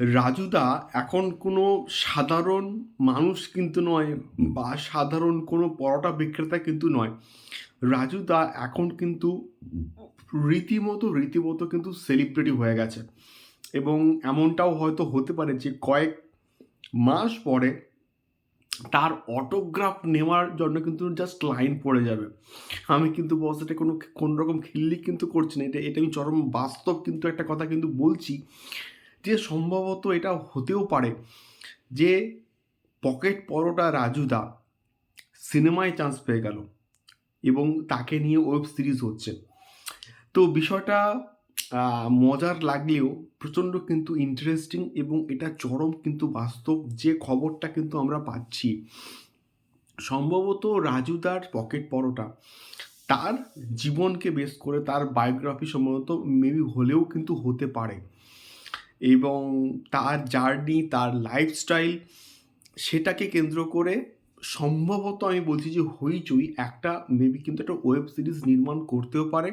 রাজুদা এখন কোনো সাধারণ মানুষ কিন্তু নয় বা সাধারণ কোনো পরোটা বিক্রেতা কিন্তু নয়। রাজুদা এখন কিন্তু রীতিমতো রীতিমতো কিন্তু সেলিব্রিটি হয়ে গেছে। এবং এমনটাও হয়তো হতে পারে যে কয়েক মাস পরে তার অটোগ্রাফ নেওয়ার জন্য কিন্তু জাস্ট লাইন পড়ে যাবে। আমি কিন্তু বস এটা কোনো কোনো রকম খিল্লি কিন্তু করছি না। এটা এটা আমি চরম বাস্তব কিন্তু একটা কথা কিন্তু বলছি। যে সম্ভবত এটা হতেও পারে যে পকেট পরোটা রাজুদা সিনেমায় চান্স পেয়ে গেল এবং তাকে নিয়ে ওয়েব সিরিজ হচ্ছে। তো বিষয়টা মজার লাগলেও প্রচণ্ড কিন্তু ইন্টারেস্টিং এবং এটা চরম কিন্তু বাস্তব যে খবরটা কিন্তু আমরা পাচ্ছি। সম্ভবত রাজুদার পকেট পরোটা তার জীবনকে বেস করে তার বায়োগ্রাফি সম্ভবত মেবি হলেও কিন্তু হতে পারে। এবং তার জার্নি, তার লাইফস্টাইল সেটাকে কেন্দ্র করে সম্ভবত আমি বলছি যে হইচই একটা মেবি কিন্তু একটা ওয়েব সিরিজ নির্মাণ করতেও পারে,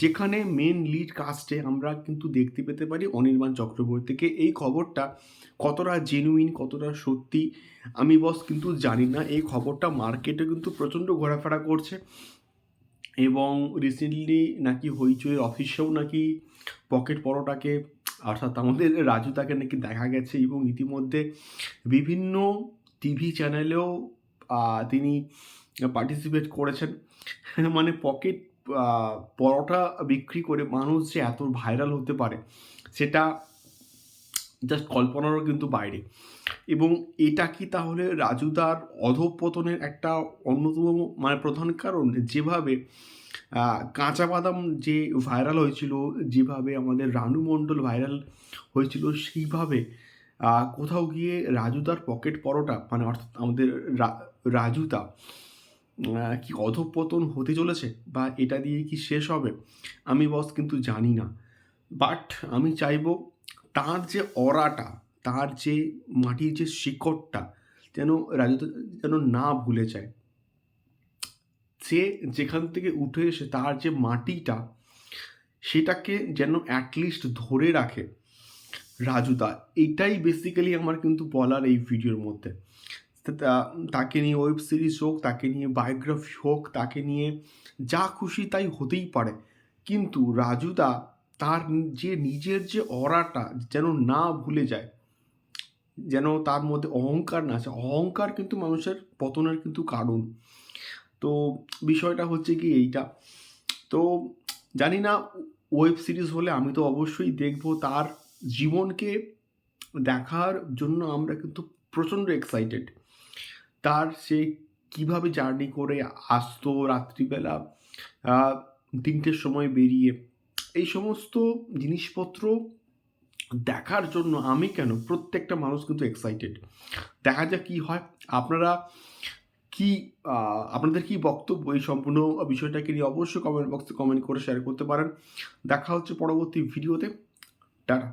যেখানে মেন লিড কাস্টে আমরা কিন্তু দেখতে পেতে পারি অনির্বাণ চক্রবর্তীকে। এই খবরটা কতটা জেনুইন কতটা সত্যি আমি বস কিন্তু জানি না। এই খবরটা মার্কেটে কিন্তু প্রচণ্ড ঘোরাফেরা করছে এবং রিসেন্টলি নাকি হইচইয়ের অফিসেও নাকি পকেট পরোটাকে অর্থাৎ আমাদের রাজু তাকে নাকি দেখা গেছে এবং ইতিমধ্যে বিভিন্ন টিভি চ্যানেলেও তিনি পার্টিসিপেট করেছেন। মানে পকেট পরোটা বিক্রি করে মানুষ যে এত ভাইরাল হতে পারে, সেটা জাস্ট কল্পনারও কিন্তু বাইরে। এবং এটা কি তাহলে রাজুদার অধঃপতনের একটা অন্যতম মানে প্রধান কারণ? যেভাবে কাঁচা বাদাম যে ভাইরাল হয়েছিল, যেভাবে আমাদের রানু মণ্ডল ভাইরাল হয়েছিল, সেইভাবে কোথাও গিয়ে রাজুদার পকেট পরোটা মানে অর্থাৎ আমাদের রাজুদা কি অধঃপতন হতে চলেছে বা এটা দিয়ে কি শেষ হবে? আমি বস কিন্তু জানি না। বাট আমি চাইব তার যে অরাটা, তার যে মাটির যে শিকড়টা যেন রাজুদা যেন না ভুলে যায়। সে যেখান থেকে উঠে এসে তার যে মাটিটা, সেটাকে যেন অ্যাটলিস্ট ধরে রাখে রাজুদা এটাই বেসিক্যালি আমার কিন্তু বলার এই ভিডিওর মধ্যে। তাকে নিয়ে ওয়েব সিরিজ হোক, তাকে নিয়ে বায়োগ্রাফি হোক, তাকে নিয়ে যা খুশি তাই হতেই পারে। কিন্তু রাজুদা তার যে নিজের যে অরাটা যেন না ভুলে যায়, যেন তার মধ্যে অহংকার না আছে। অহংকার কিন্তু মানুষের পতনের কিন্তু কারণ। তো বিষয়টা হচ্ছে কি এইটা। তো জানি না ওয়েব সিরিজ হলে আমি তো অবশ্যই দেখব তার জীবনকে দেখার জন্য আমরা কিন্তু প্রচণ্ড এক্সাইটেড তার সে কীভাবে জার্নি করে আসতো রাত্রিবেলা তিনটের সময় বেরিয়ে। এই সমস্ত জিনিসপত্র দেখার জন্য আমি কেন প্রত্যেকটা মানুষ কিন্তু এক্সাইটেড দেখা যাক কি হয়। আপনারা কি আপনাদের কি বক্তব্য এই সম্পূর্ণ বিষয়টাকে নিয়ে অবশ্যই কমেন্ট বক্সে কমেন্ট করে শেয়ার করতে পারেন। দেখা হচ্ছে পরবর্তী ভিডিওতে টাটা।